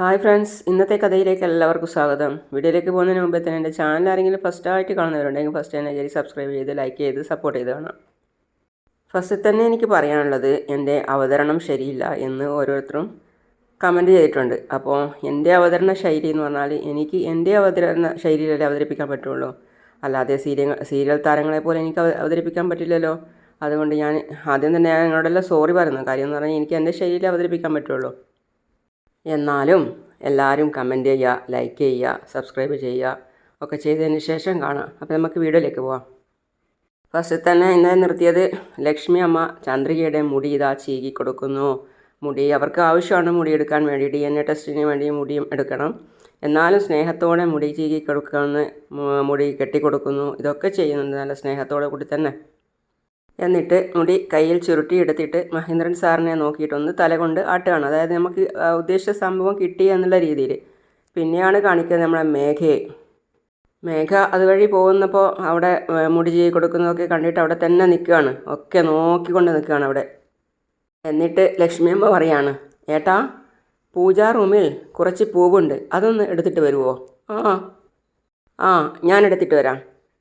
Hi friends ഇന്നത്തെ കഥയിലേക്ക് എല്ലാവർക്കും സ്വാഗതം. വീഡിയോയിലേക്ക് പോകുന്നതിന് മുമ്പേ തന്നെ എന്റെ ചാനൽ ആരെങ്കിലും ഫസ്റ്റ് ആയിട്ട് കാണുന്നവരുണ്ടെങ്കിൽ ഫസ്റ്റ് തന്നെ കയറി സബ്സ്ക്രൈബ് ചെയ്ത് ലൈക്ക് ചെയ്ത് സപ്പോർട്ട് ചെയ്ത് കാണാം. ഫസ്റ്റ് തന്നെ എനിക്ക് പറയാനുള്ളത് എന്റെ അവതരണം ശരിയില്ല എന്ന് ഓരോരുത്തരും കമന്റ് ചെയ്തിട്ടുണ്ട്. അപ്പോൾ എന്റെ അവതരണ ശൈലി എന്ന് പറഞ്ഞാൽ എനിക്ക് എന്റെ അവതരണ ശൈലിയിലല്ലേ അവതരിപ്പിക്കാൻ പറ്റുള്ളൂ. അല്ലാതെ സീരിയൽ സീരിയൽ താരങ്ങളെ പോലെ എനിക്ക് അവതരിപ്പിക്കാൻ പറ്റില്ലല്ലോ. അതുകൊണ്ട് ഞാൻ ആദ്യം തന്നെ ഞാൻ നിങ്ങളോടെല്ലാം സോറി പറയുന്നു. കാര്യം എന്ന് പറഞ്ഞാൽ എനിക്ക് എന്റെ ശൈലിയിൽ അവതരിപ്പിക്കാൻ പറ്റുള്ളൂ. എന്നാലും എല്ലാവരും കമന്റ് ചെയ്യുക ലൈക്ക് ചെയ്യുക സബ്സ്ക്രൈബ് ചെയ്യുക ഒക്കെ ചെയ്തതിന് ശേഷം കാണാം. അപ്പോൾ നമുക്ക് വീഡിയോയിലേക്ക് പോവാം. ഫസ്റ്റ് തന്നെ ഇന്നലെ നിർത്തിയത് ലക്ഷ്മി അമ്മ ചന്ദ്രികയുടെ മുടി ഇതാ ചീകി കൊടുക്കുന്നു. മുടി അവർക്ക് ആവശ്യമാണ് മുടി എടുക്കാൻ വേണ്ടി ഡി എൻ എ ടെസ്റ്റിന് വേണ്ടി മുടിയും എടുക്കണം. എന്നാലും സ്നേഹത്തോടെ മുടി ചീകി കൊടുക്കുന്നു മുടി കെട്ടിക്കൊടുക്കുന്നു. ഇതൊക്കെ ചെയ്യുന്നുണ്ട് നല്ല സ്നേഹത്തോടെ കൂടി തന്നെ. എന്നിട്ട് മുടി കയ്യിൽ ചുരുട്ടി എടുത്തിട്ട് മഹേന്ദ്രൻ സാറിനെ നോക്കിയിട്ടൊന്ന് തല കൊണ്ട് ആട്ടുകയാണ്. അതായത് നമുക്ക് ഉദ്ദേശിച്ച സംഭവം കിട്ടി എന്നുള്ള രീതിയിൽ. പിന്നെയാണ് കാണിക്കുന്നത് നമ്മളെ മേഘയെ. മേഘ അതുവഴി പോകുന്നപ്പോൾ അവിടെ മുടി ചെയ്ത് കൊടുക്കുന്നതൊക്കെ കണ്ടിട്ട് അവിടെ തന്നെ നിൽക്കുകയാണ്. ഒക്കെ നോക്കിക്കൊണ്ട് നിൽക്കുകയാണ് അവിടെ. എന്നിട്ട് ലക്ഷ്മിയമ്മ പറയാണ് ഏട്ടാ പൂജാ റൂമിൽ കുറച്ച് പൂവുണ്ട്. അതൊന്ന് എടുത്തിട്ട് വരുമോ ആ ആ ഞാൻ എടുത്തിട്ട് വരാം.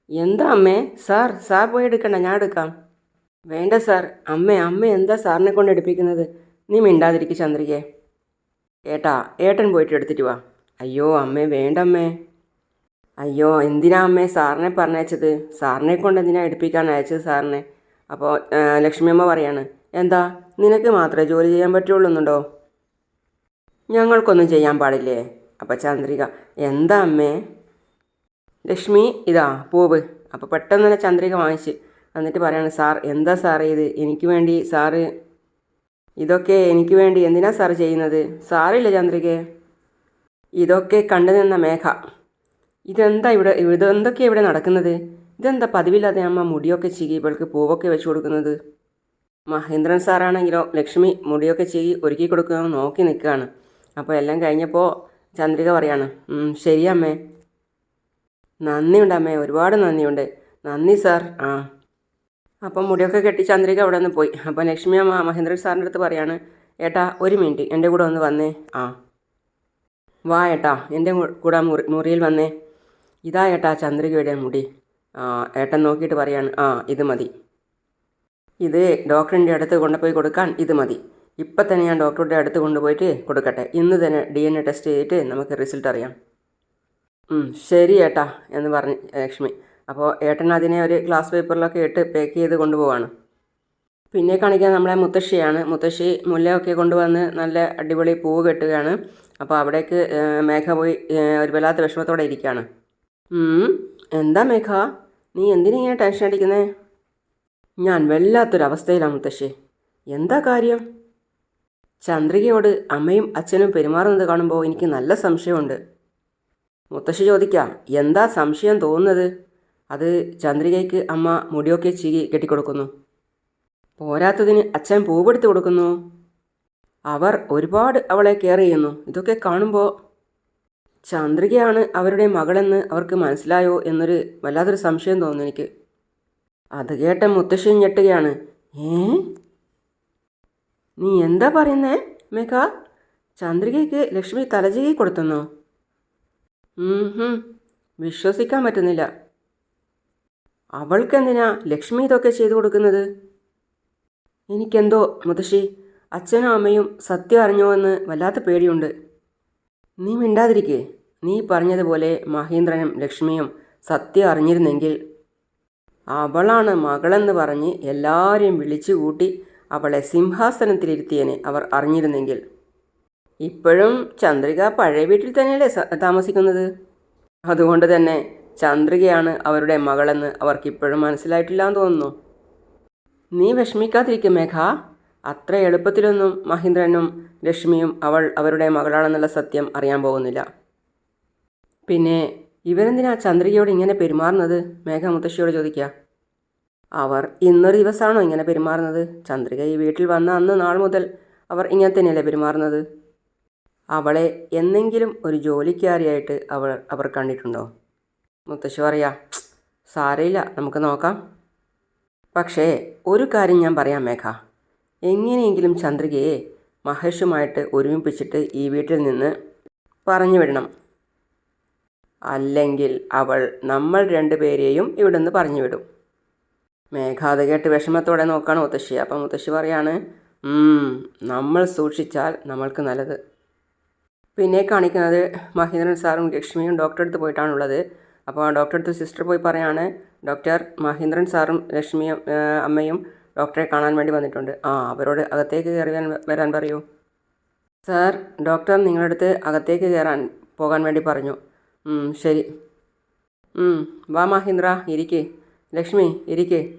എന്താ അമ്മേ? സാർ സാർ പോയി എടുക്കണ്ട ഞാൻ എടുക്കാം. വേണ്ട സാർ. അമ്മ അമ്മ എന്താ സാറിനെ കൊണ്ട് എടുപ്പിക്കുന്നത്? നീ മിണ്ടാതിരിക്കും ചന്ദ്രികയെ ഏട്ടാ ഏട്ടൻ പോയിട്ട് എടുത്തിട്ട് വാ. അയ്യോ അമ്മേ വേണ്ടമ്മേ. അയ്യോ എന്തിനാ അമ്മേ സാറിനെ പറഞ്ഞയച്ചത്? സാറിനെ കൊണ്ട് എന്തിനാ എടുപ്പിക്കാൻ അയച്ചത് സാറിനെ? അപ്പോൾ ലക്ഷ്മിയമ്മ പറയാണ് എന്താ നിനക്ക് മാത്രമേ ജോലി ചെയ്യാൻ പറ്റുള്ളൂ എന്നുണ്ടോ ഞങ്ങൾക്കൊന്നും ചെയ്യാൻ പാടില്ലേ? അപ്പം ചന്ദ്രിക എന്താ അമ്മേ? ലക്ഷ്മി ഇതാ പൂവ്. അപ്പോൾ പെട്ടെന്ന് തന്നെ ചന്ദ്രിക വാങ്ങിച്ച് എന്നിട്ട് പറയാണ് സാർ എന്താ സാറേ ഇത്? എനിക്ക് വേണ്ടി സാറ് ഇതൊക്കെ എനിക്ക് വേണ്ടി എന്തിനാ സാർ ചെയ്യുന്നത്? സാറില്ല ചന്ദ്രികെ? ഇതൊക്കെ കണ്ടു നിന്ന മേഘ. ഇതെന്താ ഇവിടെ ഇതെന്തൊക്കെ ഇവിടെ നടക്കുന്നത്? ഇതെന്താ പതിവില്ലാതെ അമ്മ മുടിയൊക്കെ ചീകി ഇവൾക്ക് പൂവൊക്കെ വെച്ചു കൊടുക്കുന്നത്? മഹേന്ദ്രൻ സാറാണെങ്കിലോ ലക്ഷ്മി മുടിയൊക്കെ ചീകി ഒരുക്കി കൊടുക്കുക നോക്കി നിൽക്കുകയാണ്. അപ്പോൾ എല്ലാം കഴിഞ്ഞപ്പോൾ ചന്ദ്രിക പറയാണ് "ഉം, ശരി അമ്മേ നന്ദിയുണ്ട് അമ്മേ ഒരുപാട് നന്ദിയുണ്ട്. നന്ദി സാർ. ആ. അപ്പം മുടിയൊക്കെ കെട്ടി ചന്ദ്രിക അവിടെ നിന്ന് പോയി. അപ്പം ലക്ഷ്മി അമ്മ മഹേന്ദ്രൻ സാറിന്റെ അടുത്ത് പറയാണ് ഏട്ടാ ഒരു മിനിറ്റ് എന്റെ കൂടെ ഒന്ന് വന്നേ. ആ. വാ ഏട്ടാ എന്റെ കൂടെ മുറി മുറിയിൽ വന്നേ. ഇതാ ഏട്ടാ ചന്ദ്രികയുടെ മുടി. ആ ഏട്ടൻ നോക്കിയിട്ട് പറയാണ് ആ ഇത് മതി. ഇത് ഡോക്ടറിന്റെ അടുത്ത് കൊണ്ടുപോയി കൊടുക്കാൻ ഇത് മതി. ഇപ്പം തന്നെ ഞാൻ ഡോക്ടറുടെ അടുത്ത് കൊണ്ടുപോയിട്ട് കൊടുക്കട്ടെ. ഇന്ന് തന്നെ ഡി എൻ എ ടെസ്റ്റ് ചെയ്തിട്ട് നമുക്ക് റിസൾട്ട് അറിയാം. ശരി ഏട്ടാ എന്ന് പറഞ്ഞ് ലക്ഷ്മി. അപ്പോൾ ഏട്ടൻ അതിനെ ഒരു ഗ്ലാസ് പേപ്പറിലൊക്കെ ഇട്ട് പാക്ക് ചെയ്ത് കൊണ്ടുപോവാണ്. പിന്നെ കാണിക്കാൻ നമ്മളെ മുത്തശ്ശിയാണ്. മുത്തശ്ശി മുല്ലയൊക്കെ കൊണ്ടുവന്ന് നല്ല അടിപൊളി പൂവ് കെട്ടുകയാണ്. അപ്പോൾ അവിടേക്ക് മേഘ പോയി ഒരു വല്ലാത്ത വിഷമത്തോടെ ഇരിക്കുകയാണ്. എന്താ മേഘ? നീ എന്തിനിങ്ങനെ ടെൻഷൻ അടിക്കുന്നേ? ഞാൻ വല്ലാത്തൊരവസ്ഥയിലാണ് മുത്തശ്ശി. എന്താ കാര്യം? ചന്ദ്രികയോട് അമ്മയും അച്ഛനും പെരുമാറുന്നത് കാണുമ്പോൾ എനിക്ക് നല്ല സംശയമുണ്ട്. മുത്തശ്ശി ചോദിക്കാം എന്താ സംശയം തോന്നുന്നത്? അത് ചന്ദ്രികയ്ക്ക് അമ്മ മുടിയൊക്കെ ചീകി കെട്ടിക്കൊടുക്കുന്നു. പോരാത്തതിന് അച്ഛൻ പൂവെടുത്ത് കൊടുക്കുന്നു. അവർ ഒരുപാട് അവളെ കെയർ ചെയ്യുന്നു. ഇതൊക്കെ കാണുമ്പോൾ ചന്ദ്രികയാണ് അവരുടെ മകളെന്ന് അവർക്ക് മനസ്സിലായോ എന്നൊരു വല്ലാത്തൊരു സംശയം തോന്നുന്നു എനിക്ക്. അത് കേട്ട മുത്തശ്ശി ഞെട്ടുകയാണ്. ഏ? നീ എന്താ പറയുന്നേ മേഘ? ചന്ദ്രികയ്ക്ക് ലക്ഷ്മി തലചീകി കൊടുത്തെന്നോ? വിശ്വസിക്കാൻ പറ്റുന്നില്ല. അവൾക്കെന്തിനാ ലക്ഷ്മി ഇതൊക്കെ ചെയ്തു കൊടുക്കുന്നത്? എനിക്കെന്തോ മുതശ്ശി അച്ഛനും അമ്മയും സത്യം അറിഞ്ഞോ എന്ന് വല്ലാത്ത പേടിയുണ്ട്. നീ മിണ്ടാതിരിക്കേ. നീ പറഞ്ഞതുപോലെ മഹീന്ദ്രനും ലക്ഷ്മിയും സത്യം അറിഞ്ഞിരുന്നെങ്കിൽ അവളാണ് മകളെന്ന് പറഞ്ഞ് എല്ലാവരെയും വിളിച്ചു കൂട്ടി അവളെ സിംഹാസനത്തിലിരുത്തിയനെ അവർ അറിഞ്ഞിരുന്നെങ്കിൽ. ഇപ്പോഴും ചന്ദ്രിക പഴയ വീട്ടിൽ തന്നെയല്ലേ താമസിക്കുന്നത്? അതുകൊണ്ട് തന്നെ ചന്ദ്രികയാണ് അവരുടെ മകളെന്ന് അവർക്കിപ്പോഴും മനസ്സിലായിട്ടില്ല എന്ന് തോന്നുന്നു. നീ വിഷമിക്കാതിരിക്കും മേഘ. അത്ര എളുപ്പത്തിലൊന്നും മഹീന്ദ്രനും ലക്ഷ്മിയും അവൾ അവരുടെ മകളാണെന്നുള്ള സത്യം അറിയാൻ പോകുന്നില്ല. പിന്നെ ഇവരെന്തിനാ ചന്ദ്രികയോട് ഇങ്ങനെ പെരുമാറുന്നത്? മേഘ മുത്തശ്ശിയോട് ചോദിക്കുക അവർ ഇന്നൊരു ദിവസമാണോ ഇങ്ങനെ പെരുമാറുന്നത്? ചന്ദ്രിക ഈ വീട്ടിൽ വന്ന അന്ന് നാൾ മുതൽ അവർ ഇങ്ങനെ തന്നെയല്ലേ പെരുമാറുന്നത്? അവളെ എന്നെങ്കിലും ഒരു ജോലിക്കാരിയായിട്ട് അവൾ അവർ കണ്ടിട്ടുണ്ടോ? മുത്തശ്ശി പറയാ സാരയില്ല നമുക്ക് നോക്കാം. പക്ഷേ ഒരു കാര്യം ഞാൻ പറയാം മേഘ. എങ്ങനെയെങ്കിലും ചന്ദ്രികയെ മഹേഷുമായിട്ട് ഒരുമിപ്പിച്ചിട്ട് ഈ വീട്ടിൽ നിന്ന് പറഞ്ഞു വിടണം. അല്ലെങ്കിൽ അവൾ നമ്മൾ രണ്ടുപേരെയും ഇവിടെ നിന്ന് പറഞ്ഞു വിടും. മേഘ അത് കേട്ട് വിഷമത്തോടെ നോക്കാണ് മുത്തശ്ശി. അപ്പം മുത്തശ്ശി പറയാണ് നമ്മൾ സൂക്ഷിച്ചാൽ നമ്മൾക്ക് നല്ലത്. പിന്നെ കാണിക്കുന്നത് മഹേന്ദ്രൻ സാറും ലക്ഷ്മിയും ഡോക്ടറെ അടുത്ത് പോയിട്ടാണുള്ളത്. അപ്പോൾ ഡോക്ടറെ അടുത്ത് സിസ്റ്റർ പോയി പറയാണ് ഡോക്ടർ മഹേന്ദ്രൻ സാറും ലക്ഷ്മി അമ്മയും ഡോക്ടറെ കാണാൻ വേണ്ടി വന്നിട്ടുണ്ട്. ആ അവരോട് അകത്തേക്ക് കയറി വരാൻ- പറയൂ. സാർ ഡോക്ടർ നിങ്ങളുടെ അടുത്ത് അകത്തേക്ക് കയറാൻ പോകാൻ വേണ്ടി പറഞ്ഞു. ശരി. വാ മഹീന്ദ്ര ഇരിക്കേ. ലക്ഷ്മി ഇരിക്കേ.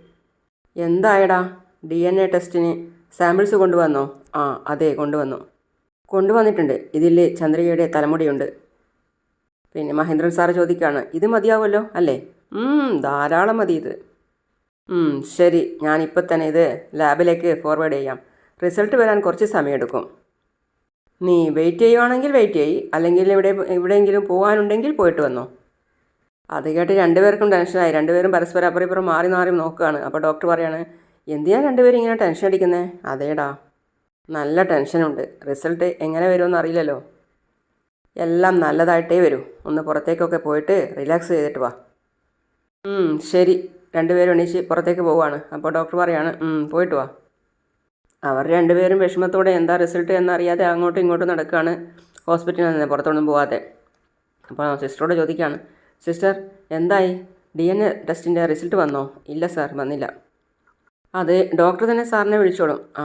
എന്തായടാ? ഡി എൻ എ ടെസ്റ്റിന് സാമ്പിൾസ് കൊണ്ടുവന്നോ? ആ അതെ കൊണ്ടുവന്നു. കൊണ്ടുവന്നിട്ടുണ്ട്. ഇതിൽ ചന്ദ്രികയുടെ തലമുടിയുണ്ട്. പിന്നെ മഹേന്ദ്രൻ സാറ് ചോദിക്കുകയാണ് ഇത് മതിയാവുമല്ലോ അല്ലേ? ധാരാളം മതി ഇത്. ശരി ഞാനിപ്പോൾ തന്നെ ഇത് ലാബിലേക്ക് ഫോർവേഡ് ചെയ്യാം. റിസൾട്ട് വരാൻ കുറച്ച് സമയമെടുക്കും. നീ വെയിറ്റ് ചെയ്യുവാണെങ്കിൽ വെയിറ്റ് ചെയ്യ് അല്ലെങ്കിൽ ഇവിടെ എവിടെയെങ്കിലും പോകാനുണ്ടെങ്കിൽ പോയിട്ട് വന്നോ. അത് കേട്ട് രണ്ടുപേർക്കും ടെൻഷനായി രണ്ടുപേരും പരസ്പരം അപ്പുറം ഇപ്പുറം മാറി മാറി നോക്കുകയാണ്. അപ്പോൾ ഡോക്ടർ പറയാണ് എന്തിനാണ് രണ്ടുപേരും ഇങ്ങനെ ടെൻഷൻ അടിക്കുന്നത് അതേടാ നല്ല ടെൻഷനുണ്ട് റിസൾട്ട് എങ്ങനെ വരുമെന്ന് അറിയില്ലല്ലോ. എല്ലാം നല്ലതായിട്ടേ വരൂ. ഒന്ന് പുറത്തേക്കൊക്കെ പോയിട്ട് റിലാക്സ് ചെയ്തിട്ട് വാ. ശരി. രണ്ടുപേരും എണീച്ച് പുറത്തേക്ക് പോവുകയാണ്. അപ്പോൾ ഡോക്ടർ പറയാണ് "ഉം, പോയിട്ട് വാ. അവർ രണ്ടുപേരും വിഷമത്തോടെ എന്താ റിസൾട്ട് എന്നറിയാതെ അങ്ങോട്ടും ഇങ്ങോട്ടും നടക്കുകയാണ്. ഹോസ്പിറ്റലിൽ നിന്ന് പുറത്തൊന്നും പോവാതെ. അപ്പോൾ സിസ്റ്ററോട് ചോദിക്കുകയാണ് സിസ്റ്റർ എന്തായി? ഡി എൻ എ ടെസ്റ്റിന്റെ റിസൾട്ട് വന്നോ? ഇല്ല സാർ വന്നില്ല. അതെ ഡോക്ടർ തന്നെ സാറിനെ വിളിച്ചോളും. ആ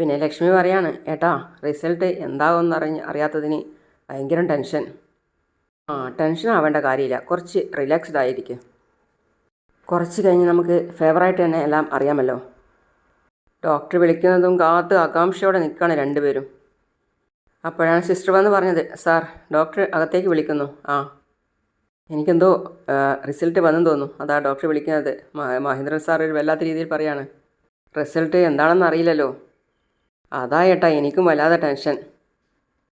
പിന്നെ ലക്ഷ്മി പറയാണ് ഏട്ടാ റിസൾട്ട് എന്താകുമെന്ന് അറിഞ്ഞ് അറിയാത്തതിന് ഭയങ്കര ടെൻഷൻ ആ ടെൻഷൻ ആവേണ്ട കാര്യമില്ല. കുറച്ച് റിലാക്സ്ഡ് ആയിരിക്കും. കുറച്ച് കഴിഞ്ഞ് നമുക്ക് ഫേവറായിട്ട് തന്നെ എല്ലാം അറിയാമല്ലോ. ഡോക്ടർ വിളിക്കുന്നതും കാത്ത് ആകാംക്ഷയോടെ നിൽക്കുകയാണ് രണ്ടുപേരും. അപ്പോഴാണ് സിസ്റ്റർ വന്ന് പറഞ്ഞത് സാർ ഡോക്ടർ അകത്തേക്ക് വിളിക്കുന്നു. ആ. എനിക്കെന്തോ റിസൾട്ട് വന്നെന്ന് തോന്നുന്നു. അതാ ഡോക്ടർ വിളിക്കുന്നത്. മഹേന്ദ്രൻ സാർ ഒരു വല്ലാത്ത രീതിയിൽ പറയാണ് റിസൾട്ട് എന്താണെന്ന് അറിയില്ലല്ലോ. അതാ ഏട്ടാ എനിക്കും വല്ലാതെ ടെൻഷൻ.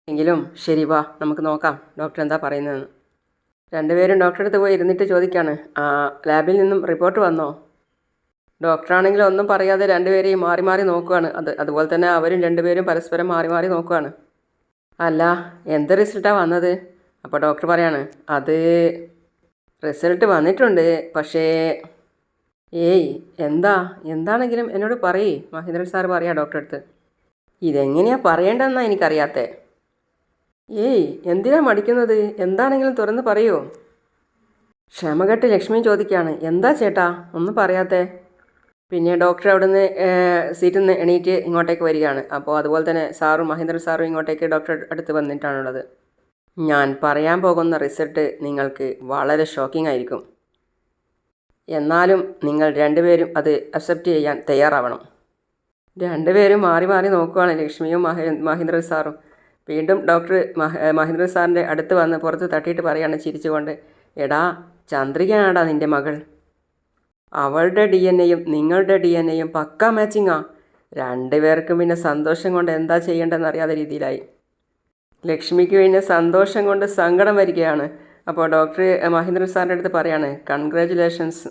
എങ്കിലും ശരി വാ നമുക്ക് നോക്കാം ഡോക്ടർ എന്താ പറയുന്നതെന്ന്. രണ്ടുപേരും ഡോക്ടറെ അടുത്ത് പോയി ഇരുന്നിട്ട് ചോദിക്കാണ് ലാബിൽ നിന്നും റിപ്പോർട്ട് വന്നോ? ഡോക്ടറാണെങ്കിൽ ഒന്നും പറയാതെ രണ്ടുപേരെയും മാറി മാറി നോക്കുകയാണ് അത് അതുപോലെ തന്നെ അവരും രണ്ടുപേരും പരസ്പരം മാറി മാറി നോക്കുകയാണ് അല്ല എന്ത് റിസൾട്ടാണ് വന്നത്? അപ്പോൾ ഡോക്ടർ പറയാണ് അത് റിസൾട്ട് വന്നിട്ടുണ്ട് പക്ഷേ ഏയ് എന്താ? എന്താണെങ്കിലും എന്നോട് പറയേ മഹേന്ദ്രൻ സാർ പറയാം ഡോക്ടറെ അടുത്ത്. ഇതെങ്ങനെയാ പറയേണ്ടതെന്നാണ് എനിക്കറിയാത്തേ. ഏയ് എന്തിനാ മടിക്കുന്നത്? എന്താണെങ്കിലും തുറന്ന് പറയൂ. ക്ഷമകെട്ട് ലക്ഷ്മി ചോദിക്കുകയാണ് എന്താ ചേട്ടാ? ഒന്നും പറയാത്തേ. പിന്നെ ഡോക്ടർ അവിടുന്ന് സീറ്റിൽ നിന്ന് എണീറ്റ് ഇങ്ങോട്ടേക്ക് വരികയാണ്. അപ്പോൾ അതുപോലെ തന്നെ സാറും മഹേന്ദ്രൻ സാറും ഇങ്ങോട്ടേക്ക് ഡോക്ടർ അടുത്ത് വന്നിട്ടാണുള്ളത്. ഞാൻ പറയാൻ പോകുന്ന റിസൾട്ട് നിങ്ങൾക്ക് വളരെ ഷോക്കിംഗ് ആയിരിക്കും. എന്നാലും നിങ്ങൾ രണ്ടുപേരും അത് അക്സെപ്റ്റ് ചെയ്യാൻ തയ്യാറാവണം. രണ്ടുപേരും മാറി മാറി നോക്കുവാണ് ലക്ഷ്മിയും മഹേ മഹേന്ദ്രൻ സാറും. വീണ്ടും ഡോക്ടർ മഹ മഹേന്ദ്രൻ സാറിന്റെ അടുത്ത് വന്ന് പുറത്ത് തട്ടിയിട്ട് പറയാണ് ചിരിച്ചുകൊണ്ട് എടാ ചന്ദ്രികയാടാ നിന്റെ മകൾ. അവളുടെ ഡി എൻ എയും നിങ്ങളുടെ ഡി എൻ എയും പക്ക മാച്ചിങ്ങാ. രണ്ടുപേർക്കും പിന്നെ സന്തോഷം കൊണ്ട് എന്താ ചെയ്യേണ്ടതെന്ന് അറിയാത്ത രീതിയിലായി. ലക്ഷ്മിക്ക് പിന്നെ സന്തോഷം കൊണ്ട് സങ്കടം വരികയാണ്. അപ്പോൾ ഡോക്ടർ മഹേന്ദ്രൻ സാറിന്റെ അടുത്ത് പറയാണ് കൺഗ്രാജുലേഷൻസ്.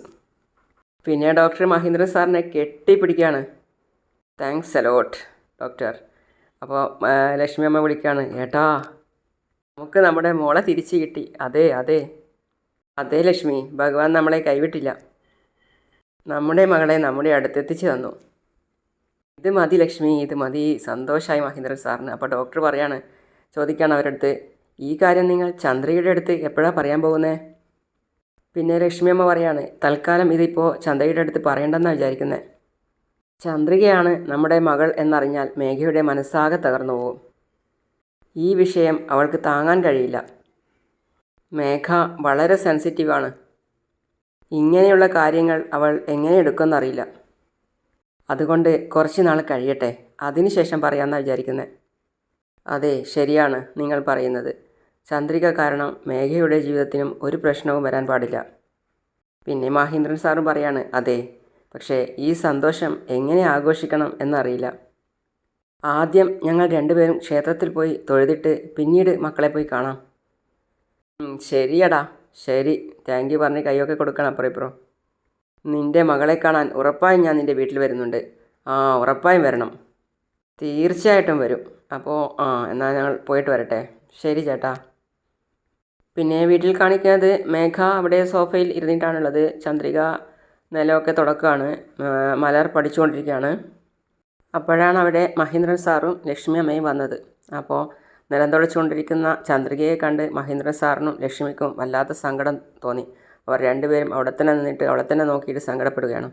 പിന്നെ ഡോക്ടർ മഹേന്ദ്രൻ സാറിനെ കെട്ടിപ്പിടിക്കുകയാണ്. താങ്ക്സ് അലോട്ട് ഡോക്ടർ അപ്പോൾ ലക്ഷ്മി അമ്മ വിളിക്കുകയാണ് ഏട്ടാ നമുക്ക് നമ്മുടെ മോളെ തിരിച്ചു കിട്ടി. അതെ അതെ. അതെ ലക്ഷ്മി. ഭഗവാൻ നമ്മളെ കൈവിട്ടില്ല. നമ്മുടെ മകളെ നമ്മുടെ അടുത്തെത്തിച്ച് തന്നു. ഇത് മതി ലക്ഷ്മി. ഇത് മതി. സന്തോഷമായി മഹേന്ദ്രൻ സാറിന്. അപ്പോൾ ഡോക്ടർ പറയാണ് ചോദിക്കുകയാണ് അവരുടെ അടുത്ത് ഈ കാര്യം നിങ്ങൾ ചന്ദ്രയുടെ അടുത്ത് എപ്പോഴാണ് പറയാൻ പോകുന്നത് പിന്നെ ലക്ഷ്മി അമ്മ പറയാണ് തൽക്കാലം ഇതിപ്പോൾ ചന്ദ്രയുടെ അടുത്ത് പറയണ്ടെന്നാണ് വിചാരിക്കുന്നത് ചന്ദ്രികയാണ് നമ്മുടെ മകൾ എന്നറിഞ്ഞാൽ മേഘയുടെ മനസ്സാകെ തകർന്നു പോകും. ഈ വിഷയം അവൾക്ക് താങ്ങാൻ കഴിയില്ല. മേഘ വളരെ സെൻസിറ്റീവാണ് ഇങ്ങനെയുള്ള കാര്യങ്ങൾ അവൾ എങ്ങനെ എടുക്കുമെന്നറിയില്ല. അതുകൊണ്ട് കുറച്ച് നാൾ കഴിയട്ടെ. അതിനുശേഷം പറയാമെന്നാണ് വിചാരിക്കുന്നത് അതെ ശരിയാണ് നിങ്ങൾ പറയുന്നത്. ചന്ദ്രിക കാരണം മേഘയുടെ ജീവിതത്തിനും ഒരു പ്രശ്നവും വരാൻ പാടില്ല. പിന്നെ മഹേന്ദ്രൻ സാറും പറയാണ് അതെ പക്ഷേ ഈ സന്തോഷം എങ്ങനെ ആഘോഷിക്കണം എന്നറിയില്ല. ആദ്യം ഞങ്ങൾ രണ്ടുപേരും ക്ഷേത്രത്തിൽ പോയി തൊഴുതിട്ട് പിന്നീട് മക്കളെ പോയി കാണാം. ശരിയടാ. ശരി. താങ്ക് യു പറഞ്ഞ് കൈയൊക്കെ കൊടുക്കണം അപ്പുറം ഇപ്പുറം. നിന്റെ മകളെ കാണാൻ ഉറപ്പായും ഞാൻ നിന്റെ വീട്ടിൽ വരുന്നുണ്ട്. ആ ഉറപ്പായും വരണം. തീർച്ചയായിട്ടും വരും. അപ്പോൾ ആ എന്നാൽ ഞങ്ങൾ പോയിട്ട് വരട്ടെ. ശരി ചേട്ടാ. പിന്നെ വീട്ടിൽ കാണിക്കുന്നത് മേഘ അവിടെ സോഫയിൽ ഇരുന്നിട്ടാണുള്ളത്. ചന്ദ്രിക നിലമൊക്കെ തുടക്കമാണ്. മലർ പഠിച്ചുകൊണ്ടിരിക്കുകയാണ്. അപ്പോഴാണ് അവിടെ മഹേന്ദ്രൻ സാറും ലക്ഷ്മി അമ്മയും വന്നത്. അപ്പോൾ നിലം തുടച്ചുകൊണ്ടിരിക്കുന്ന ചന്ദ്രികയെ കണ്ട് മഹേന്ദ്രൻ സാറിനും ലക്ഷ്മിക്കും വല്ലാത്ത സങ്കടം തോന്നി. അവർ രണ്ടുപേരും അവിടെ തന്നെ നിന്നിട്ട് അവിടെ തന്നെ നോക്കിയിട്ട് സങ്കടപ്പെടുകയാണ്.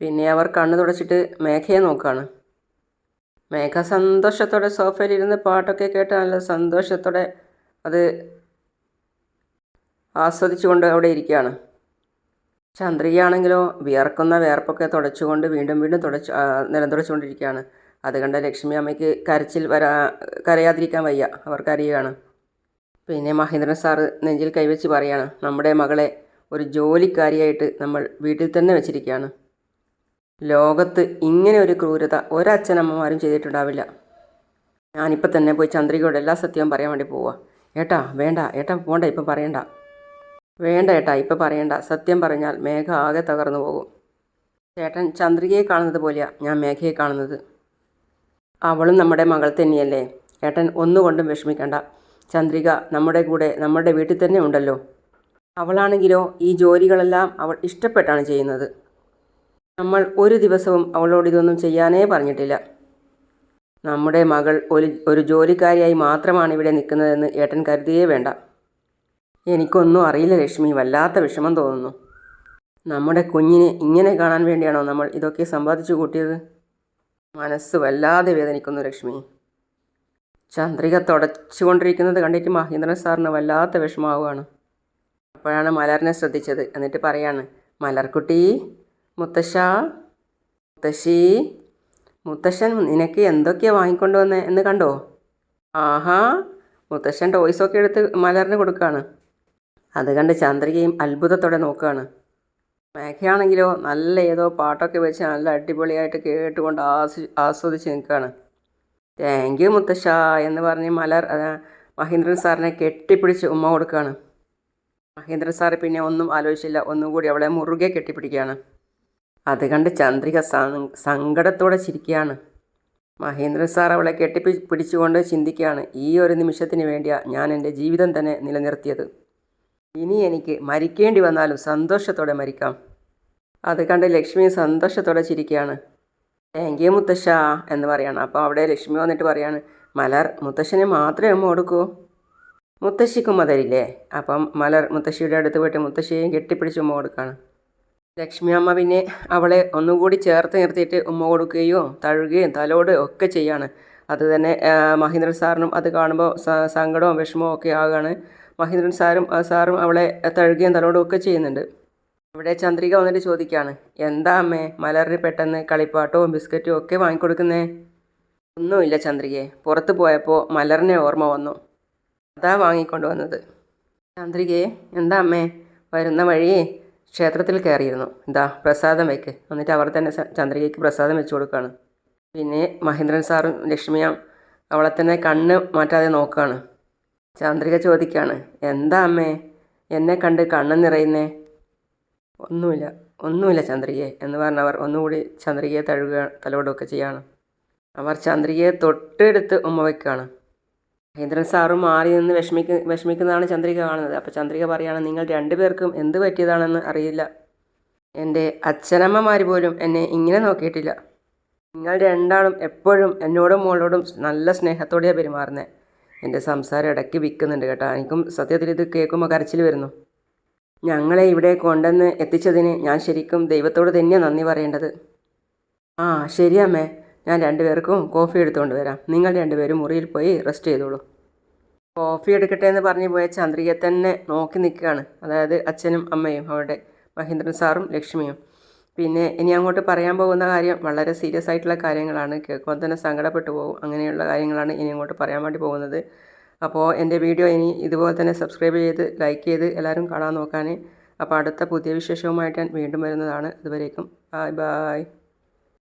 പിന്നെ അവർ കണ്ണു തുടച്ചിട്ട് മേഘയെ നോക്കുകയാണ്. മേഘ സന്തോഷത്തോടെ സോഫയിൽ ഇരുന്ന് പാട്ടൊക്കെ കേട്ട് നല്ല സന്തോഷത്തോടെ അത് ആസ്വദിച്ചുകൊണ്ട് അവിടെ ഇരിക്കുകയാണ്. ചന്ദ്രികയാണെങ്കിലോ വിയർക്കുന്ന വിയർപ്പൊക്കെ തുടച്ചുകൊണ്ട് വീണ്ടും വീണ്ടും തുടച്ച് നിലം തുടച്ചുകൊണ്ടിരിക്കുകയാണ് അത് കണ്ട ലക്ഷ്മി അമ്മയ്ക്ക് കരച്ചിൽ വരാ കരയാതിരിക്കാൻ വയ്യ. അവർ പിന്നെ മഹേന്ദ്രൻ സാറ് നെഞ്ചിൽ കൈവച്ച് പറയാണ് നമ്മുടെ മകളെ ഒരു ജോലിക്കാരിയായിട്ട് നമ്മൾ വീട്ടിൽ തന്നെ വെച്ചിരിക്കുകയാണ്. ലോകത്ത് ഇങ്ങനെ ഒരു ക്രൂരത ഒരച്ഛനമ്മമാരും ചെയ്തിട്ടുണ്ടാവില്ല. ഞാനിപ്പോൾ തന്നെ പോയി ചന്ദ്രികയോട് എല്ലാ സത്യവും പറയാൻ വേണ്ടി പോവുക ഏട്ടാ വേണ്ട ഏട്ടാ പോണ്ട ഇപ്പം പറയണ്ട. വേണ്ട ഏട്ടാ ഇപ്പം പറയണ്ട. സത്യം പറഞ്ഞാൽ മേഘ ആകെ തകർന്നു പോകും. ചേട്ടൻ ചന്ദ്രികയെ കാണുന്നത് പോലെയാണ് ഞാൻ മേഘയെ കാണുന്നത്. അവളും നമ്മുടെ മകൾ തന്നെയല്ലേ. ഏട്ടൻ ഒന്നുകൊണ്ടും വിഷമിക്കണ്ട. ചന്ദ്രിക നമ്മുടെ കൂടെ നമ്മുടെ വീട്ടിൽ തന്നെ ഉണ്ടല്ലോ. അവളാണെങ്കിലോ ഈ ജോലികളെല്ലാം അവൾ ഇഷ്ടപ്പെട്ടാണ് ചെയ്യുന്നത്. നമ്മൾ ഒരു ദിവസവും അവളോട് ഇതൊന്നും ചെയ്യാനേ പറഞ്ഞിട്ടില്ല. നമ്മുടെ മകൾ ഒരു ഒരു ജോലിക്കാരിയായി മാത്രമാണ് ഇവിടെ നിൽക്കുന്നതെന്ന് ഏട്ടൻ കരുതിയേ വേണ്ട. എനിക്കൊന്നും അറിയില്ല ലക്ഷ്മി. വല്ലാത്ത വിഷമം തോന്നുന്നു. നമ്മുടെ കുഞ്ഞിനെ ഇങ്ങനെ കാണാൻ വേണ്ടിയാണോ നമ്മൾ ഇതൊക്കെ സമ്പാദിച്ചു കൂട്ടിയത്? മനസ്സ് വല്ലാതെ വേദനിക്കുന്നു ലക്ഷ്മി. ചന്ദ്രിക തുടച്ചുകൊണ്ടിരിക്കുന്നത് കണ്ടിട്ട് മഹേന്ദ്രൻ സാറിന് വല്ലാത്ത വിഷമാവുകയാണ് അപ്പോഴാണ് മലറിനെ ശ്രദ്ധിച്ചത്. എന്നിട്ട് പറയാണ് മലർക്കുട്ടി മുത്തശ്ശ മുത്തശ്ശി മുത്തശ്ശൻ നിനക്ക് എന്തൊക്കെയാണ് വാങ്ങിക്കൊണ്ട് വന്നേ എന്ന് കണ്ടോ? ആഹാ മുത്തശ്ശൻ ടോയ്സൊക്കെ എടുത്ത് മലറിന് കൊടുക്കുകയാണ് അത് കണ്ട് ചന്ദ്രികയും അത്ഭുതത്തോടെ നോക്കുകയാണ്. മേഘയാണെങ്കിലോ നല്ല ഏതോ പാട്ടൊക്കെ വെച്ച് നല്ല അടിപൊളിയായിട്ട് കേട്ടുകൊണ്ട് ആസ്വ ആസ്വദിച്ച് നിൽക്കുകയാണ്. താങ്ക് യു മുത്തശ്ശ എന്ന് പറഞ്ഞ് മലർ മഹേന്ദ്രൻ സാറിനെ കെട്ടിപ്പിടിച്ച് ഉമ്മ കൊടുക്കുകയാണ്. മഹേന്ദ്രൻ സാറ് പിന്നെ ഒന്നും ആലോചിച്ചില്ല ഒന്നും കൂടി അവളെ മുറുകെ കെട്ടിപ്പിടിക്കുകയാണ്. അത് കണ്ട് ചന്ദ്രിക സങ്കടത്തോടെ ചിരിക്കുകയാണ്. മഹേന്ദ്രൻ സാർ അവളെ കെട്ടിപ്പി പിടിച്ചുകൊണ്ട് ചിന്തിക്കുകയാണ് ഈ ഒരു നിമിഷത്തിന് വേണ്ടിയാണ് ഞാൻ എന്റെ ജീവിതം തന്നെ നിലനിർത്തിയത്. ഇനി എനിക്ക് മരിക്കേണ്ടി വന്നാലും സന്തോഷത്തോടെ മരിക്കാം. അത് കണ്ട് ലക്ഷ്മി സന്തോഷത്തോടെ ചിരിക്കുകയാണ്. താങ്ക് യു മുത്തശ്ശ എന്ന് പറയാണ്. അപ്പോൾ അവിടെ ലക്ഷ്മി വന്നിട്ട് പറയാണ് മലർ മുത്തശ്ശനെ മാത്രമേ അമ്മ കൊടുക്കൂ. മുത്തശ്ശിക്കും മതരില്ലേ? അപ്പം മലർ മുത്തശ്ശിയുടെ അടുത്ത് പോയിട്ട് മുത്തശ്ശിയെയും കെട്ടിപ്പിടിച്ച് ഉമ്മ കൊടുക്കുകയാണ്. ലക്ഷ്മി അമ്മ പിന്നെ അവളെ ഒന്നുകൂടി ചേർത്ത് നിർത്തിയിട്ട് ഉമ്മ കൊടുക്കുകയോ തഴുകുകയും തലോട് ഒക്കെ ചെയ്യാണ്. അത് തന്നെ മഹേന്ദ്രൻ സാറിനും അത് കാണുമ്പോൾ സങ്കടവും വിഷമവും ഒക്കെ ആവുകയാണ്. മഹേന്ദ്രൻ സാറും സാറും അവളെ തഴുകുകയും തലോടും ഒക്കെ ചെയ്യുന്നുണ്ട്. ഇവിടെ ചന്ദ്രിക വന്നിട്ട് ചോദിക്കുകയാണ് എന്താ അമ്മേ മലറിന് പെട്ടെന്ന് കളിപ്പാട്ടവും ബിസ്ക്കറ്റും ഒക്കെ വാങ്ങിക്കൊടുക്കുന്നേ? ഒന്നുമില്ല ചന്ദ്രികയെ പുറത്ത് പോയപ്പോൾ മലറിനെ ഓർമ്മ വന്നു. അതാ വാങ്ങിക്കൊണ്ട് വന്നത്. ചന്ദ്രികയെ എന്താ അമ്മേ? വരുന്ന വഴി ക്ഷേത്രത്തിൽ കയറിയിരുന്നു. ഇതാ പ്രസാദം വയ്ക്ക് എന്നിട്ട് അവർ തന്നെ ചന്ദ്രികയ്ക്ക് പ്രസാദം വെച്ച് കൊടുക്കുകയാണ് പിന്നെ മഹേന്ദ്രൻ സാറും ലക്ഷ്മിയും അവളെ തന്നെ കണ്ണ് മാറ്റാതെ നോക്കുകയാണ് ചന്ദ്രിക ചോദിക്കുകയാണ് എന്താ അമ്മേ? എന്നെ കണ്ട് കണ്ണ് നിറയുന്നേ? ഒന്നുമില്ല ഒന്നുമില്ല ചന്ദ്രികയെ എന്ന് പറഞ്ഞവർ ഒന്നുകൂടി ചന്ദ്രികയെ തഴുകുക തലോടുകയൊക്കെ ചെയ്യാണ്. അവർ ചന്ദ്രികയെ തൊട്ടെടുത്ത് ഉമ്മ വയ്ക്കുകയാണ് മഹേന്ദ്രൻ സാറും മാറി നിന്ന് വിഷമിക്ക വിഷമിക്കുന്നതാണ് ചന്ദ്രിക കാണുന്നത്. അപ്പോൾ ചന്ദ്രിക പറയുകയാണ് നിങ്ങൾ രണ്ടുപേർക്കും എന്ത് പറ്റിയതാണെന്ന് അറിയില്ല. എന്റെ അച്ഛനമ്മമാർ പോലും എന്നെ ഇങ്ങനെ നോക്കിയിട്ടില്ല. നിങ്ങൾ രണ്ടാളും എപ്പോഴും എന്നോടും മോളോടും നല്ല സ്നേഹത്തോടെയാണ് പെരുമാറുന്നത് എന്റെ സംസാരം ഇടയ്ക്ക് വിൽക്കുന്നുണ്ട് കേട്ടോ. എനിക്കും സത്യത്തിൽ ഇത് കേൾക്കുമ്പോൾ കരച്ചിൽ വരുന്നു. ഞങ്ങളെ ഇവിടെ കൊണ്ടുവന്ന് എത്തിച്ചതിന് ഞാൻ ശരിക്കും ദൈവത്തോട് തന്നെയാണ് നന്ദി പറയേണ്ടത്. ആ ശരിയമ്മേ ഞാൻ രണ്ടുപേർക്കും കോഫി എടുത്തുകൊണ്ട് വരാം. നിങ്ങൾ രണ്ടുപേരും മുറിയിൽ പോയി റെസ്റ്റ് ചെയ്തോളൂ. കോഫി എടുക്കട്ടെ എന്ന് പറഞ്ഞു പോയ ചന്ദ്രികയെ തന്നെ നോക്കി നിൽക്കുകയാണ്. അതായത് അച്ഛനും അമ്മയും അവരുടെ മഹേന്ദ്രൻ സാറും ലക്ഷ്മിയും. പിന്നെ ഇനി അങ്ങോട്ട് പറയാൻ പോകുന്ന കാര്യം വളരെ സീരിയസ് ആയിട്ടുള്ള കാര്യങ്ങളാണ്. കേൾക്കുമ്പോൾ തന്നെ സങ്കടപ്പെട്ടു പോകും. അങ്ങനെയുള്ള കാര്യങ്ങളാണ് ഇനി അങ്ങോട്ട് പറയാൻ വേണ്ടി പോകുന്നത്. അപ്പോൾ എന്റെ വീഡിയോ ഇനി ഇതുപോലെ തന്നെ സബ്സ്ക്രൈബ് ചെയ്ത് ലൈക്ക് ചെയ്ത് എല്ലാവരും കാണാൻ നോക്കാൻ അപ്പോൾ അടുത്ത പുതിയ വിശേഷവുമായിട്ട് ഞാൻ വീണ്ടും വരുന്നതാണ്. ഇതുവരേക്കും ബായ് ബായ്